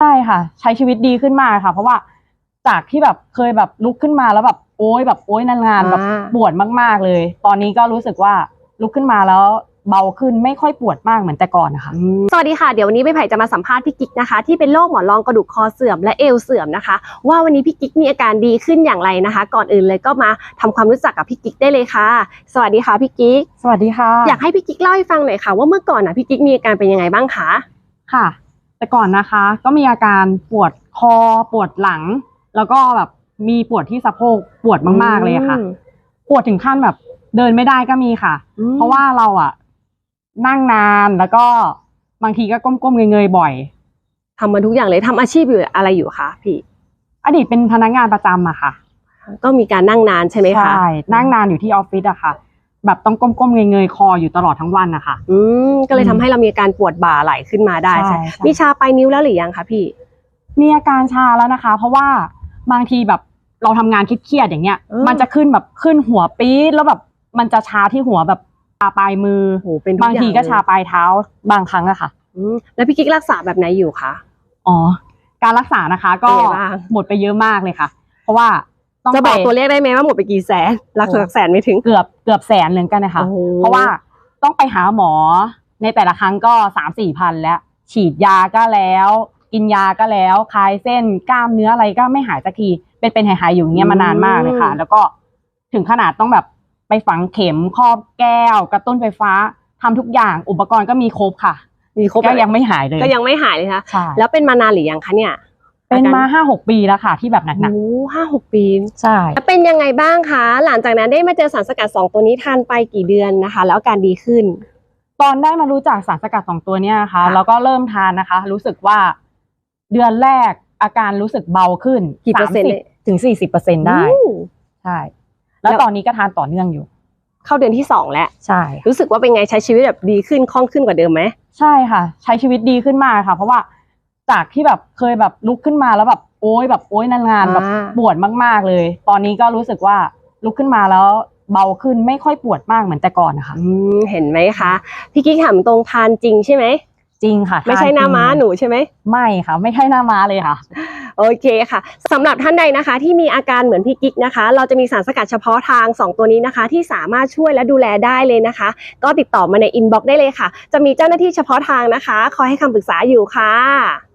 ใช่ค่ะ ใช้ชีวิตดีขึ้นมากค่ะ เพราะว่าจากที่แบบเคยแบบลุกขึ้นมาแล้วแบบโอ๊ยแบบโอ๊ยนานๆแบบอ่า ปวดมาก ๆเลย ตอนนี้ก็รู้สึกว่าลุกขึ้นมาแล้วเบาขึ้นไม่ค่อยปวดมากเหมือนแต่ก่อนนะคะ สวัสดีค่ะ เดี๋ยววันนี้ใบไผ่จะมาสัมภาษณ์พี่กิ๊กนะคะ ที่เป็นโรคหมอนรองกระดูกคอเสื่อมและเอวเสื่อมนะคะ ว่าวันนี้พี่กิ๊กมีอาการดีขึ้นอย่างไรนะคะ ก่อนอื่นเลยก็มาทำความรู้จักกับพี่กิ๊กได้เลยค่ะ สวัสดีค่ะพี่กิ๊กสวัสดีค่ะอยากให้พี่กิ๊กเล่าให้ฟังหน่อยค่ะ ว่าเมื่อก่อนนะพี่กิ๊กมีอาการเป็นยังไงบ้างคะค่ะ แต่ก่อนนะคะ ก็มีอาการปวดคอปวดหลัง แล้วก็แบบมีปวดที่สะโพกปวดมากๆเลยค่ะ ปวดถึงขั้นแบบเดินไม่ได้ก็มีค่ะอืมเพราะว่าเราอะนั่งนานแล้วก็บางทีก็ก้มๆเงยๆบ่อยทำมาทุกอย่างเลยทำอาชีพอยู่อะไรอยู่คะพี่อดีตเป็นพนักงานประจำอะค่ะ ก็มีการนั่งนานใช่ไหมคะใช่นั่งนานอยู่ที่ออฟฟิศอะค่ะ แบบต้องก้มๆเงยๆคออยู่ตลอดทั้งวันนะคะ อืมก็เลยทำให้เรามีอาการปวดบ่าไหลขึ้นมาได้ใช่ใช่ใช่มีชาปลายนิ้วแล้วหรือยังคะพี่ มีอาการชาแล้วนะคะ เพราะว่าบางทีแบบเราทำงานเครียดๆอย่างเงี้ยอืมมันจะขึ้นแบบขึ้นหัวปี๊ดแล้วแบบมันจะชาที่หัวแบบชาปลายมือ โอ้โหเป็นทุบางอย่ทีก็เลยชาปลายเท้าบางครั้งอะค่ะ อืมแล้วพี่กิ๊กรักษาแบบไหนอยู่คะ อ๋อ การรักษานะคะ ก็เป็นไงบ้าง หมดไปเยอะมากเลยค่ะ เพราะว่า ต้องจะบอกไปตัวเลขได้ไหมว่าหมดไปกี่แสนหลักโอ้หลักแสนไม่ถึง เกือบเกือบแสนเลยกันนะคะ โอ้โห เพราะว่าต้องไปหาหมอในแต่ละครั้งก็สามสี่พันแล้ว ฉีดยาก็แล้ว กินยาก็แล้วคลายเส้นกล้ามเนื้ออะไรก็ไม่หายสักที เป็นเป็นหายๆอยู่อย่างเงี้ยมานานมากเลยค่ะ แล้วก็ถึงขนาดต้องแบบไปฝังเข็มครอบแก้ว กระตุ้นไฟฟ้าทำทุกอย่างอุปกรณ์ก็มีครบค่ะ มีครบก็ยังไม่หายเลยก็ยังไม่หายเลยคะใช่ แล้วเป็นมานานหรือยังคะเนี่ย เป็นมาห้าหกปีแล้วค่ะ ที่แบบหนักโอ้ห้าหกปีๆใช่แล้วเป็นยังไงบ้างคะ หลังจากนั้นได้มาเจอสารสกัดสองตัวนี้ทานไปกี่เดือนนะคะ แล้วอาการดีขึ้น ตอนได้มารู้จักสารสกัดสองตัวเนี้ยนะคะ ค่ะแล้วก็เริ่มทานนะคะ รู้สึกว่าเดือนแรกอาการรู้สึกเบาขึ้นกี่เปอร์เซ็นต์30ถึงสี่สิบเปอร์เซ็นได้อู้ใช่แล้วแล้วตอนนี้ก็ทานต่อเนื่องอยู่ เข้าเดือนที่สองแล้ว ใช่รู้สึกว่าเป็นไงใช้ชีวิตแบบดีขึ้นคล่องขึ้นกว่าเดิมไหม ใช่ค่ะ ใช้ชีวิตดีขึ้นมากค่ะ เพราะว่า จากที่แบบเคยแบบลุกขึ้นมาแล้วแบบโอ๊ยแบบโอ๊ยนานๆแบบอ่าปวดมากๆเลย ตอนนี้ก็รู้สึกว่าลุกขึ้นมาแล้วเบาขึ้นไม่ค่อยปวดมากเหมือนแต่ก่อนนะคะอืมเห็นไหมคะพี่กิ๊กถามตรงทานจริงใช่ไหมจริงค่ะ ไม่ใช่หน้าม้าหนูใช่ไหมไม่ค่ะ ไม่ใช่หน้าม้าเลยค่ะ โอเคค่ะสำหรับท่านใดนะคะ ที่มีอาการเหมือนพี่กิ๊กนะคะ เราจะมีสารสกัดเฉพาะทาง 2 ตัวนี้นะคะ ที่สามารถช่วยและดูแลได้เลยนะคะ ก็ติดต่อมาในอินบ็อกซ์ได้เลยค่ะ จะมีเจ้าหน้าที่เฉพาะทางนะคะ คอยให้คำปรึกษาอยู่ค่ะ